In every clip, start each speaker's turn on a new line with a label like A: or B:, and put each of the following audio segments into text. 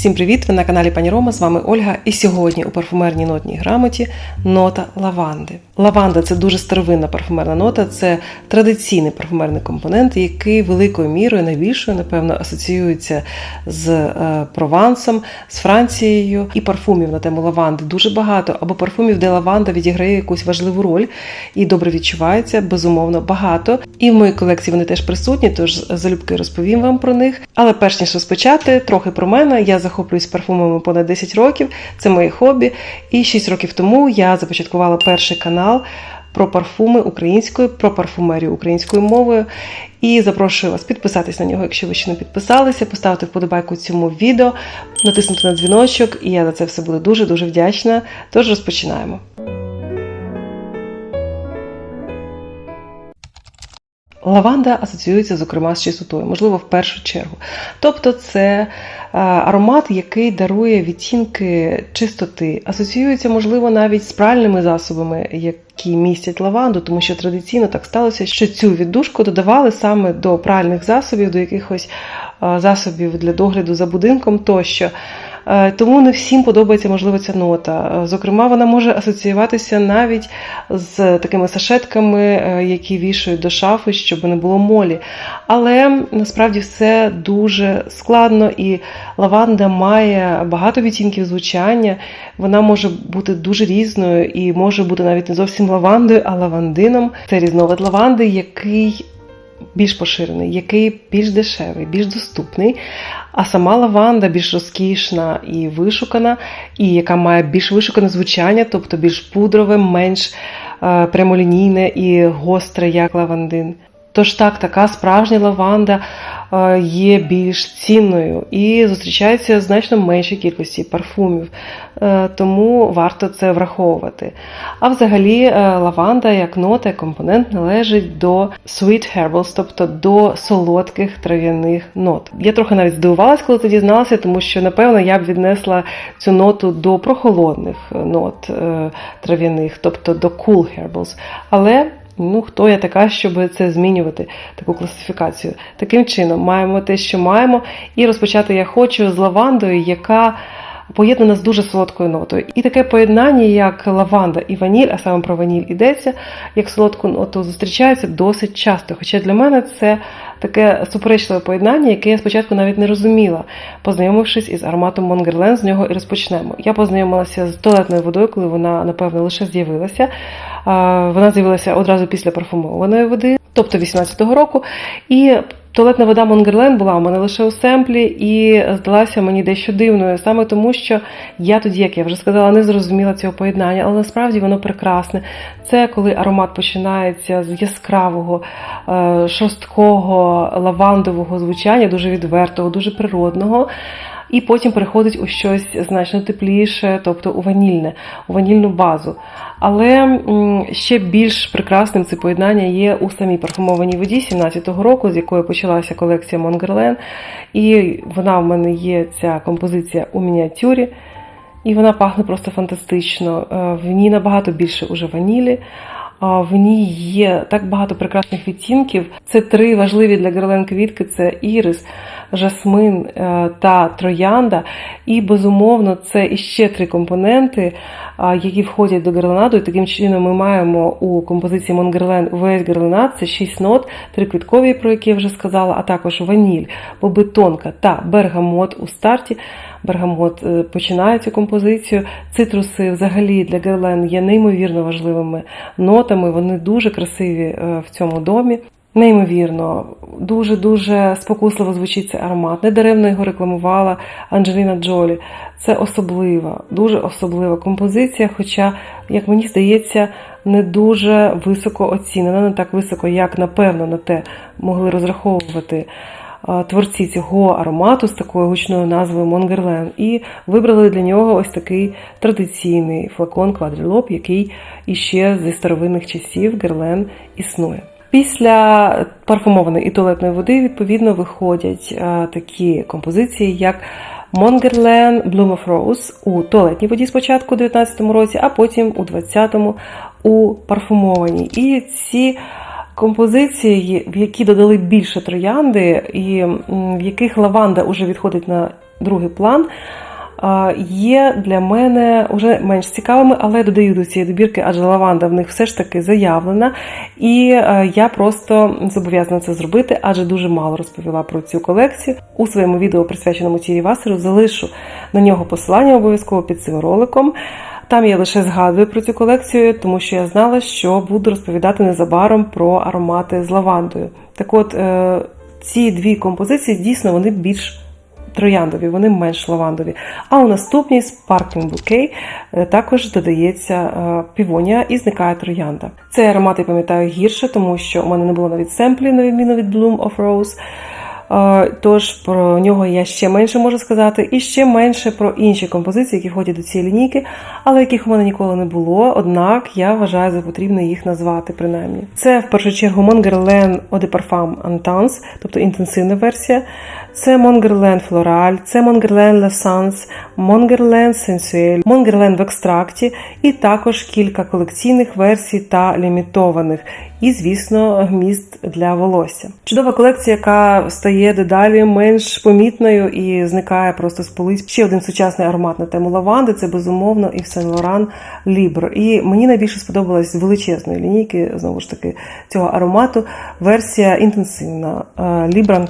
A: Всім привіт! Ви на каналі Пані Рома. З вами Ольга. І сьогодні у парфумерній нотній грамоті нота лаванди. Лаванда це дуже старовинна парфумерна нота, це традиційний парфумерний компонент, який великою мірою, найбільшою, напевно, асоціюється з е, Провансом, з Францією. І парфумів на тему лаванди дуже багато, або парфумів, де лаванда відіграє якусь важливу роль і добре відчувається, безумовно, багато. І в моїй колекції вони теж присутні, тож залюбки розповім вам про них. Але перш ніж розпочати, трохи про мене. Я захоплююсь парфумами понад 10 років, це моє хобі. І 6 років тому я започаткувала перший канал про парфуми українською, про парфумерію українською мовою. І запрошую вас підписатись на нього, якщо ви ще не підписалися, поставити вподобайку цьому відео, натиснути на дзвіночок, і я за це все буду дуже-дуже вдячна. Тож розпочинаємо. Лаванда асоціюється, зокрема, з чистотою, можливо, в першу чергу. Тобто, це аромат, який дарує відтінки чистоти, асоціюється, можливо, навіть з пральними засобами, які містять лаванду, тому що традиційно так сталося, що цю віддушку додавали саме до пральних засобів, до якихось засобів для догляду за будинком тощо. Е, Тому не всім подобається, можливо, ця нота. Е, Зокрема, вона може асоціюватися навіть з такими сашетками, е, які вішають до шафи, щоб не було молі. Але насправді все дуже складно, і лаванда має багато відтінків звучання. Вона може бути дуже різною і може бути навіть не зовсім лавандою, а лавандином. Це різновид лаванди, який більш поширений, який більш дешевий, більш доступний. А сама лаванда більш розкішна і вишукана, і яка має більш вишукане звучання, тобто більш пудрове, менш е, прямолінійне і гостре, як лавандин. Тож так, така справжня лаванда е, є більш цінною і зустрічається значно меншій кількості парфумів, Е, тому варто це враховувати. А взагалі, е, лаванда як нота, як компонент належить до sweet herbals, тобто до солодких трав'яних нот. Я трохи навіть здивувалася, коли це дізналася, тому що, напевно, я б віднесла цю ноту до прохолодних нот трав'яних, тобто до cool herbals. Але Ну, хто я така, щоб це змінювати, таку класифікацію? Таким чином, маємо те, що маємо, і розпочати я хочу з лавандою, яка поєднана з дуже солодкою нотою. І таке поєднання, як лаванда і ваніль, а саме про ваніль йдеться, як солодку ноту зустрічається досить часто. Хоча для мене це таке суперечливе поєднання, яке я спочатку навіть не розуміла, познайомившись із ароматом Монгерлен, з нього і розпочнемо. Я познайомилася з туалетною водою, коли вона, напевно, лише з'явилася. Вона з'явилася одразу після парфумованої води, тобто 18-го року. І туалетна вода Монгерлен була у мене лише у семплі і здалася мені дещо дивною, саме тому, що я тоді, як я вже сказала, не зрозуміла цього поєднання, але насправді воно прекрасне. Це коли аромат починається з яскравого, е, шорсткого, лавандового звучання, дуже відвертого, дуже природного. І потім переходить у щось значно тепліше, тобто у ванільне, у ванільну базу. Але ще більш прекрасним це поєднання є у самій парфумованій воді 17-го року, з якої почалася колекція Монгерлен. І вона в мене є ця композиція у мініатюрі. І вона пахне просто фантастично. В ній набагато більше уже ванілі. В ній є так багато прекрасних відтінків. Це три важливі для Герлен квітки: це ірис, жасмин е, та троянда. І, безумовно, це іще три компоненти, які входять до герленаду. І таким чином ми маємо у композиції Монгерлен весь герленад. Це шість нот, три квіткові, про які я вже сказала, а також ваніль, бобитонка та бергамот у старті. Бергамот е, починає цю композицію. Цитруси взагалі для Герлен є неймовірно важливими нотами. Вони дуже красиві е, в цьому домі. Неймовірно, дуже-дуже спокусливо звучить цей аромат. Недаремно його рекламувала Анджеліна Джолі. Це особлива, дуже особлива композиція, хоча, як мені здається, не дуже високо оцінена, не так високо, як, напевно, на те могли розраховувати творці цього аромату з такою гучною назвою Монгерлен. І вибрали для нього ось такий традиційний флакон квадрілоп, який іще зі старовинних часів Герлен існує. Після парфумованої і туалетної води, відповідно, виходять такі композиції, як Монгерлен Bloom of Rose у туалетній воді спочатку у 19 році, а потім у 20-му у парфумованій. І ці композиції, в які додали більше троянди, і в яких лаванда вже відходить на другий план, є для мене вже менш цікавими, але додаю до цієї добірки, адже лаванда в них все ж таки заявлена. І е, я просто зобов'язана це зробити, адже дуже мало розповіла про цю колекцію. У своєму відео, присвяченому Тірі Васеру, залишу на нього посилання обов'язково під цим роликом. Там я лише згадую про цю колекцію, тому що я знала, що буду розповідати незабаром про аромати з лавандою. Так от, е, ці дві композиції дійсно вони більш трояндові, вони менш лавандові. А у наступній Sparkling Bouquet е, також додається е, півонія і зникає троянда. Цей аромат я пам'ятаю гірше, тому що у мене не було навіть семплів, на відміну від Bloom of Rose. Е, Тож про нього я ще менше можу сказати, і ще менше про інші композиції, які входять до цієї лінійки, але яких у мене ніколи не було. Однак я вважаю за потрібне їх назвати принаймні. Це в першу чергу Montguerlain Eau de Parfum Intense, тобто інтенсивна версія. Це Montguerlain Floral, це Montguerlain L'Essence, Montguerlain Sensuel, Montguerlain в екстракті, і також кілька колекційних версій та лімітованих. І, звісно, міст для волосся. Чудова колекція, яка стає дедалі менш помітною і зникає просто з полиць. Ще один сучасний аромат на тему лаванди це безумовно і Saint Laurent Libre. І мені найбільше сподобалась величезної лінійки, знову ж таки, цього аромату версія інтенсивна е, Libre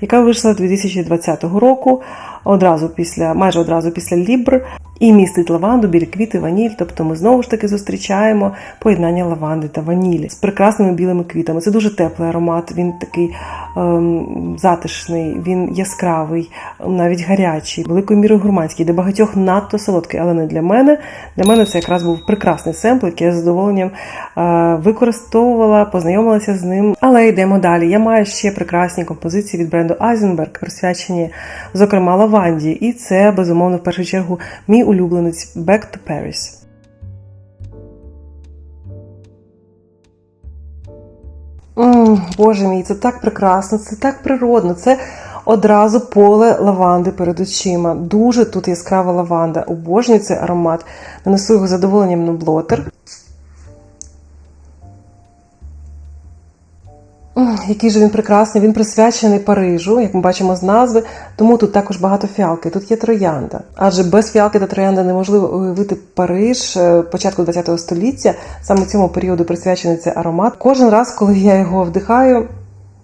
A: яка вийшла 2020 року, одразу після, майже одразу після Libre. І містить лаванду, білі квіти, ваніль. Тобто ми знову ж таки зустрічаємо поєднання лаванди та ванілі з прекрасними білими квітами. Це дуже теплий аромат. Він такий ем, затишний, він яскравий, навіть гарячий, великою мірою гурманський, для багатьох надто солодкий, але не для мене. Для мене це якраз був прекрасний семпл, який я з задоволенням е, використовувала, познайомилася з ним. Але йдемо далі. Я маю ще прекрасні композиції від бренду Eisenberg, присвячені, зокрема, лаванді. І це безумовно в першу чергу мій улюбленець Back to Paris. М, Боже мій, це так прекрасно, це так природно. Це одразу поле лаванди перед очима. Дуже тут яскрава лаванда. Обожнюю цей аромат. Нанесу його задоволенням на блотер. Який же він прекрасний, він присвячений Парижу, як ми бачимо з назви, тому тут також багато фіалки. Тут є троянда. Адже без фіалки та троянди неможливо уявити Париж е, початку ХХ століття. Саме цьому періоду присвячений цей аромат. Кожен раз, коли я його вдихаю,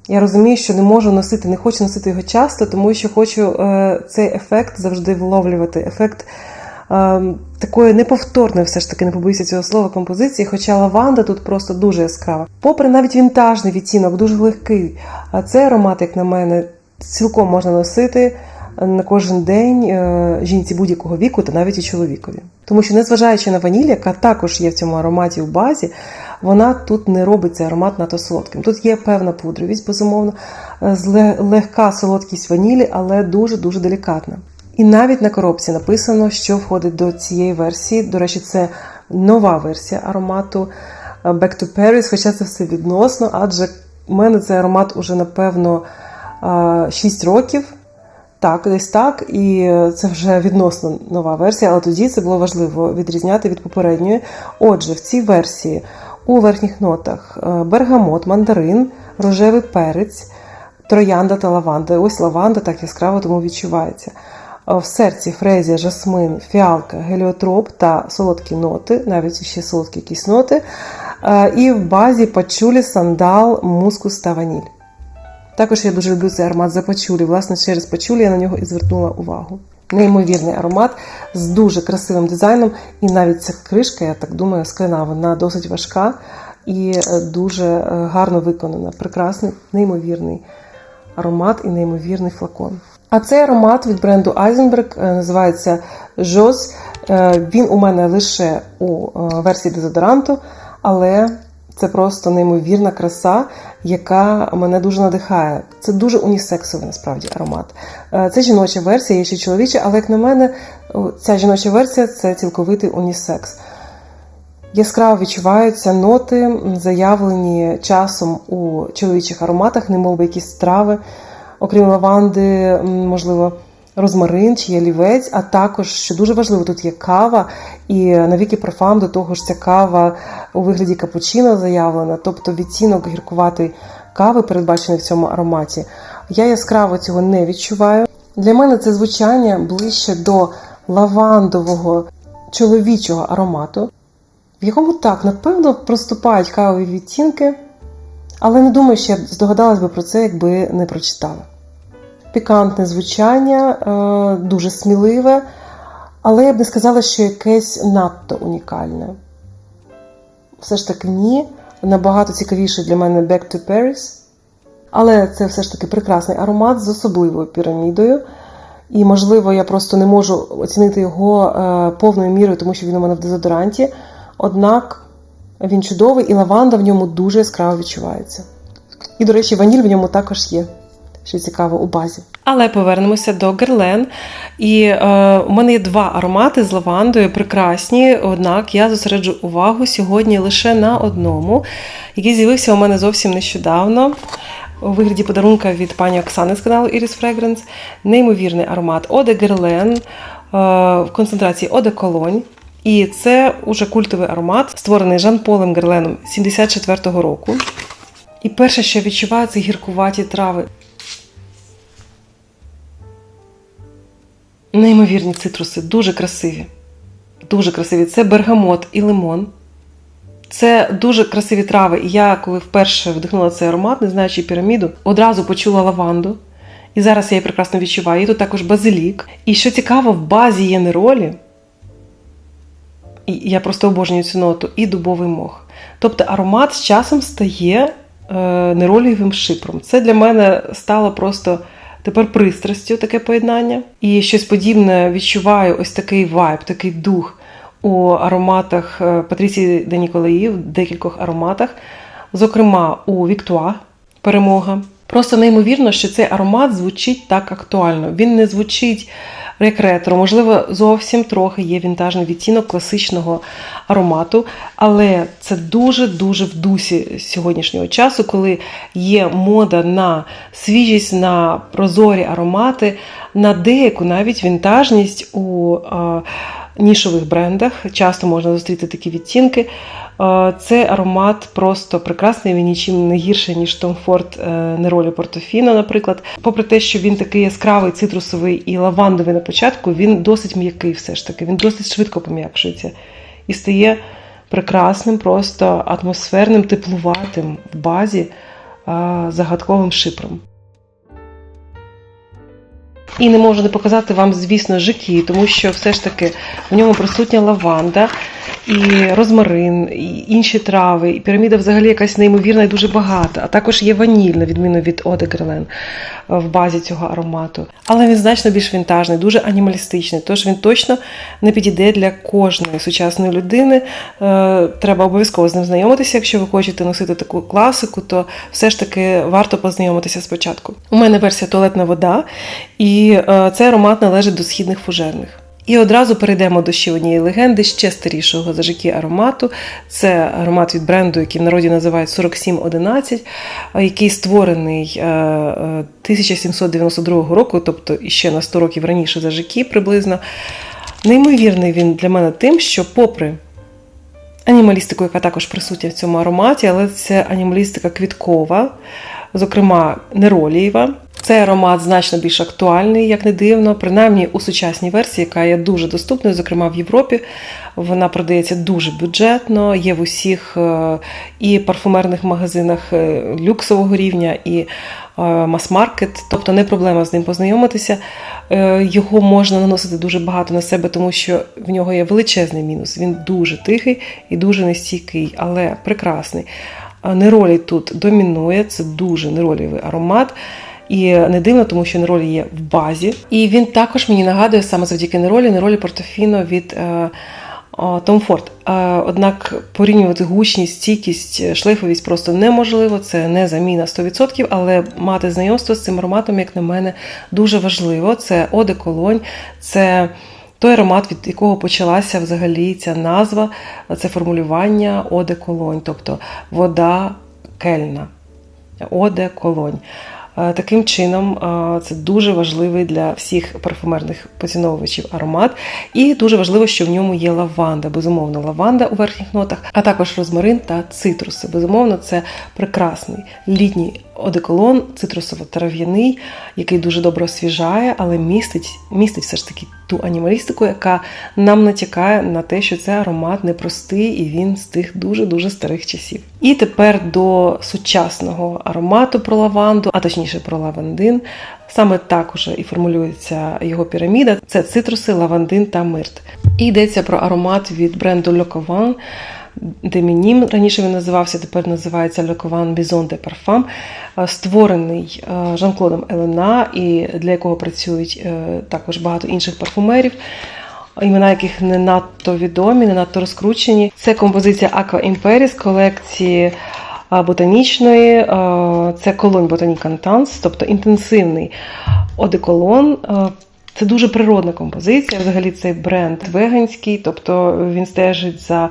A: я розумію, що не можу носити, не хочу носити його часто, тому що хочу е, цей ефект завжди вловлювати. Ефект такої неповторної, все ж таки, не побоюся цього слова, композиції, хоча лаванда тут просто дуже яскрава. Попри навіть вінтажний відтінок, дуже легкий. А цей аромат, як на мене, цілком можна носити на кожен день е, жінці будь-якого віку та навіть і чоловікові. Тому що, незважаючи на ваніль, яка також є в цьому ароматі в базі, вона тут не робить цей аромат надто солодким. Тут є певна пудровість, безумовно, е, легка солодкість ванілі, але дуже-дуже делікатна. І навіть на коробці написано, що входить до цієї версії. До речі, це нова версія аромату е, Back to Paris, хоча це все відносно, адже у мене цей аромат уже, напевно, 6 років. Так, десь так, і це вже відносно нова версія, але тоді це було важливо відрізняти від попередньої. Отже, в цій версії у верхніх нотах е, бергамот, мандарин, рожевий перець, троянда та лаванда. Ось лаванда так яскраво тому відчувається. Е, В серці фрезія, жасмин, фіалка, геліотроп та солодкі ноти, навіть ще солодкі якісь. Е, І в базі пачулі, сандал, мускус та ваніль. Також я дуже люблю цей аромат за пачулі. Власне, через пачулі я на нього і звернула увагу. Неймовірний аромат з дуже красивим дизайном, і навіть ця кришка, я так думаю, скляна, вона досить важка і е, дуже гарно виконана. Прекрасний, неймовірний аромат і неймовірний флакон. А цей аромат від бренду Eisenberg е, називається Joss. Е, Він у мене лише у е, версії дезодоранту, але це просто неймовірна краса, яка мене дуже надихає. Це дуже унісексовий насправді аромат. Це жіноча версія, є ще чоловіча, але як на мене, ця жіноча версія це цілковитий унісекс. Яскраво відчуваються ноти, заявлені часом у чоловічих ароматах, немов якісь трави. Окрім лаванди, можливо, розмарин чи ялівець, а також, що дуже важливо, тут є кава, і навіки профам до того ж ця кава у вигляді капучино заявлена, тобто відтінок гіркуватої кави, передбачений в цьому ароматі. Я яскраво цього не відчуваю. Для мене це звучання ближче до лавандового чоловічого аромату, в якому так, напевно, проступають кавові відтінки, але не думаю, що я здогадалась би про це, якби не прочитала. Пікантне звучання, е, дуже сміливе, але я б не сказала, що якесь надто унікальне. Все ж таки, ні. Набагато цікавіше для мене Back to Paris. Але це все ж таки прекрасний аромат з особливою пірамідою. І, можливо, я просто не можу оцінити його е, повною мірою, тому що він у мене в дезодоранті. Однак він чудовий і лаванда в ньому дуже яскраво відчувається. І, до речі, ваніль в ньому також є, що цікаво у базі. Але повернемося до Герлен. І е, у мене є два аромати з лавандою, прекрасні. Однак я зосереджу увагу сьогодні лише на одному, який з'явився у мене зовсім нещодавно. У вигляді подарунка від пані Оксани з каналу Iris Fragrance. Неймовірний аромат Оде Герлен в концентрації Оде Колонь. І це уже культовий аромат, створений Жан-Полем Герленом 74-го року. І перше, що відчуваю, це гіркуваті трави. Неймовірні цитруси, дуже красиві. Дуже красиві. Це бергамот і лимон. Це дуже красиві трави. І я, коли вперше вдихнула цей аромат, не знаючи піраміду, одразу почула лаванду. І зараз я її прекрасно відчуваю. І тут також базилік. І що цікаво, в базі є неролі. І я просто обожнюю цю ноту, і дубовий мох. Тобто аромат з часом стає е, неролієвим шипром. Це для мене стало просто тепер пристрастю таке поєднання. І щось подібне відчуваю ось такий вайб, такий дух у ароматах е, Патрісії Деніколаї, в декількох ароматах, зокрема у Віктуа перемога. Просто неймовірно, що цей аромат звучить так актуально. Він не звучить як ретро, можливо, зовсім трохи є вінтажний відтінок класичного аромату, але це дуже-дуже в дусі сьогоднішнього часу, коли є мода на свіжість, на прозорі аромати, на деяку навіть вінтажність у нішових брендах. Часто можна зустріти такі відтінки. Цей аромат просто прекрасний, він нічим не гірший, ніж Tom Ford Neroli Portofino, наприклад. Попри те, що він такий яскравий, цитрусовий і лавандовий на початку, він досить м'який все ж таки, він досить швидко пом'якшується і стає прекрасним, просто атмосферним, теплуватим в базі загадковим шипром. І не можу не показати вам, звісно, жикі, тому що все ж таки в ньому присутня лаванда, і розмарин, і інші трави, і піраміда взагалі якась неймовірна і дуже багата. А також є ваніль, на відміну від Оде Грелен в базі цього аромату. Але він значно більш вінтажний, дуже анімалістичний. Тож він точно не підійде для кожної сучасної людини. Е, треба обов'язково з ним знайомитися. Якщо ви хочете носити таку класику, то все ж таки варто познайомитися спочатку. У мене версія туалетна вода, і е, цей аромат належить до східних фужерних. І одразу перейдемо до ще однієї легенди, ще старішого зажикі аромату. Це аромат від бренду, який в народі називають 4711, який створений 1792 року, тобто ще на 100 років раніше зажикі приблизно. Неймовірний він для мене тим, що, попри анімалістику, яка також присутня в цьому ароматі, але це анімалістика квіткова, зокрема неролієва. Цей аромат значно більш актуальний, як не дивно, принаймні у сучасній версії, яка є дуже доступною, зокрема в Європі. Вона продається дуже бюджетно, є в усіх е, і парфумерних магазинах е, люксового рівня, і е, мас-маркет, тобто не проблема з ним познайомитися. Його можна наносити дуже багато на себе, тому що в нього є величезний мінус. Він дуже тихий і дуже нестійкий, але прекрасний. Неролій тут домінує, це дуже неролівий аромат. І не дивно, тому що неролі є в базі. І він також мені нагадує саме завдяки неролі, неролі Портофіно від е, Tom Ford. Е, однак порівнювати гучність, стійкість, шлейфовість просто неможливо, це не заміна 100%, але мати знайомство з цим ароматом, як на мене, дуже важливо. Це Оде Колонь, це той аромат, від якого почалася взагалі ця назва, це формулювання Оде Колонь, тобто вода кельна. Оде Колонь. Е, Таким чином, е, це дуже важливий для всіх парфумерних поціновувачів аромат, і дуже важливо, що в ньому є лаванда. Безумовно, лаванда у верхніх нотах, а також розмарин та цитруси. Безумовно, це прекрасний літній одеколон, цитрусово-трав'яний, який дуже добре освіжає, але містить, містить все ж таки ту анімалістику, яка нам натякає на те, що це аромат непростий і він з тих дуже-дуже старих часів. І тепер до сучасного аромату про лаванду, а точніше про лавандин. Саме так уже і формулюється його піраміда: це цитруси, лавандин та мирт. І йдеться про аромат від бренду Couvent, Демінім раніше він називався, тепер називається Couvent Maison de Parfum, е, створений е, Жан-Клодом Елена, і для якого працюють е, також багато інших парфумерів. Імена яких не надто відомі, не надто розкручені. Це композиція Aqua Imperis колекції ботанічної. Це колонь Botanique Intense, тобто інтенсивний одеколон. Це дуже природна композиція. Взагалі цей бренд веганський, тобто він стежить за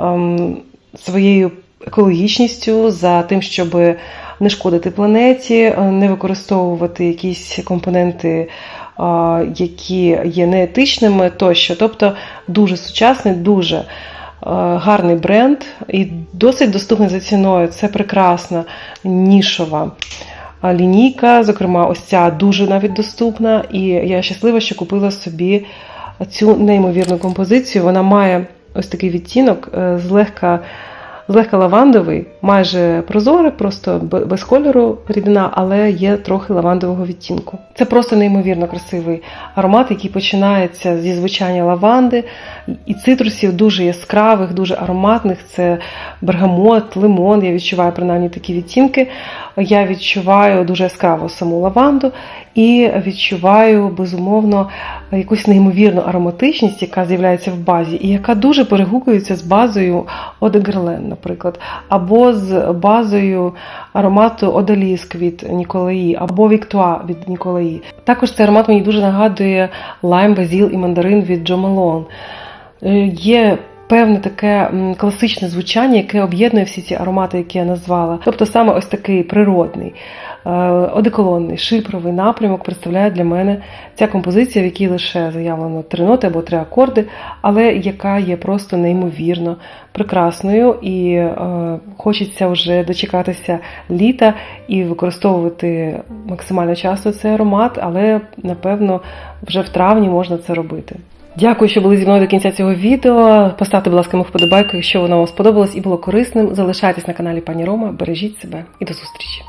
A: ем, своєю екологічністю, за тим, щоб не шкодити планеті, е, не використовувати якісь компоненти, а, які є неетичними тощо. Тобто дуже сучасний, дуже е, гарний бренд і досить доступний за ціною. Це прекрасна нішова лінійка. Зокрема, ось ця дуже навіть доступна. І я щаслива, що купила собі цю неймовірну композицію. Вона має ось такий відтінок, е, злегка. Злегка лавандовий, майже прозорий, просто без кольору рідина, але є трохи лавандового відтінку. Це просто неймовірно красивий аромат, який починається зі звучання лаванди і цитрусів дуже яскравих, дуже ароматних. Це бергамот, лимон. Я відчуваю принаймні такі відтінки. Я відчуваю дуже яскраво саму лаванду і відчуваю безумовно якусь неймовірну ароматичність, яка з'являється в базі, і яка дуже перегукується з базою Одегерлен, наприклад, або з базою аромату Одаліск від Ніколаї, або Віктуа від Ніколаї. Також цей аромат мені дуже нагадує лайм, базіл і мандарин від Джо Малон. Е, Є певне таке класичне звучання, яке об'єднує всі ці аромати, які я назвала. Тобто саме ось такий природний, е, одеколонний, шипровий напрямок представляє для мене ця композиція, в якій лише заявлено три ноти або три акорди, але яка є просто неймовірно прекрасною, і е, хочеться вже дочекатися літа і використовувати максимально часто цей аромат, але напевно вже в травні можна це робити. Дякую, що були зі мною до кінця цього відео. Поставте, будь ласка, мою вподобайку, якщо воно вам сподобалось і було корисним. Залишайтесь на каналі Пані Рома, бережіть себе і до зустрічі!